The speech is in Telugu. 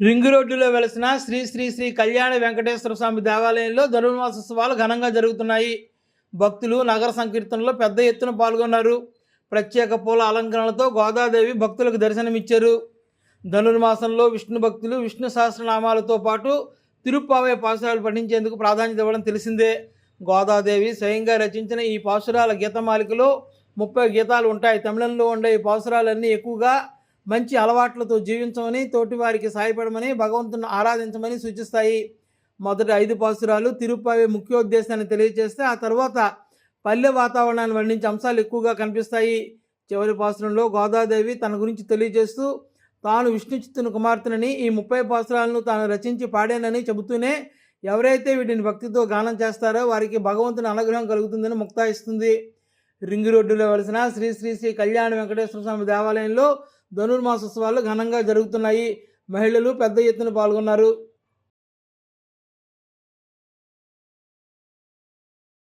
రింగ్ రోడ్డులో వెలసిన శ్రీ శ్రీ శ్రీ కళ్యాణ వెంకటేశ్వర స్వామి దేవాలయంలో ధనుర్మాసోత్సవాలు ఘనంగా జరుగుతున్నాయి. భక్తులు నగర సంకీర్తనలో పెద్ద ఎత్తున పాల్గొన్నారు. ప్రత్యేక పూల అలంకరణలతో గోదాదేవి భక్తులకు దర్శనమిచ్చారు. ధనుర్మాసంలో విష్ణు భక్తులు విష్ణు సహస్రనామాలతో పాటు తిరుప్పావే పాసురాలు పఠించేందుకు ప్రాధాన్యత ఇవ్వడం తెలిసిందే. గోదాదేవి స్వయంగా రచించిన ఈ పాసురాల గీతమాలికలో ముప్పై గీతాలు ఉంటాయి. తమిళంలో ఉండే ఈ పాసురాలన్నీ ఎక్కువగా మంచి అలవాట్లతో జీవించమని తోటివారికి సాయపడమని భగవంతుని ఆరాధించమని సూచిస్తాయి. మొదటి ఐదు పాసురాలు తిరుపతి ముఖ్యోద్దేశాన్ని తెలియజేస్తే ఆ తర్వాత పల్లె వాతావరణాన్ని వర్ణించే అంశాలు ఎక్కువగా కనిపిస్తాయి. చివరి పాసురంలో గోదాదేవి తన గురించి తెలియజేస్తూ తాను విష్ణుచిత్తుని కుమార్తెనని ఈ ముప్పై పాసురాలను తాను రచించి పాడానని చెబుతూనే ఎవరైతే వీటిని భక్తితో గానం చేస్తారో వారికి భగవంతుని అనుగ్రహం కలుగుతుందని ముక్తాయిస్తుంది. రింగు రోడ్డులో వెలిసిన శ్రీ శ్రీ శ్రీ కళ్యాణ వెంకటేశ్వర స్వామి దేవాలయంలో ధనుర్మాసోత్సవాలు ఘనంగా జరుగుతున్నాయి. మహిళలు పెద్ద ఎత్తున పాల్గొన్నారు.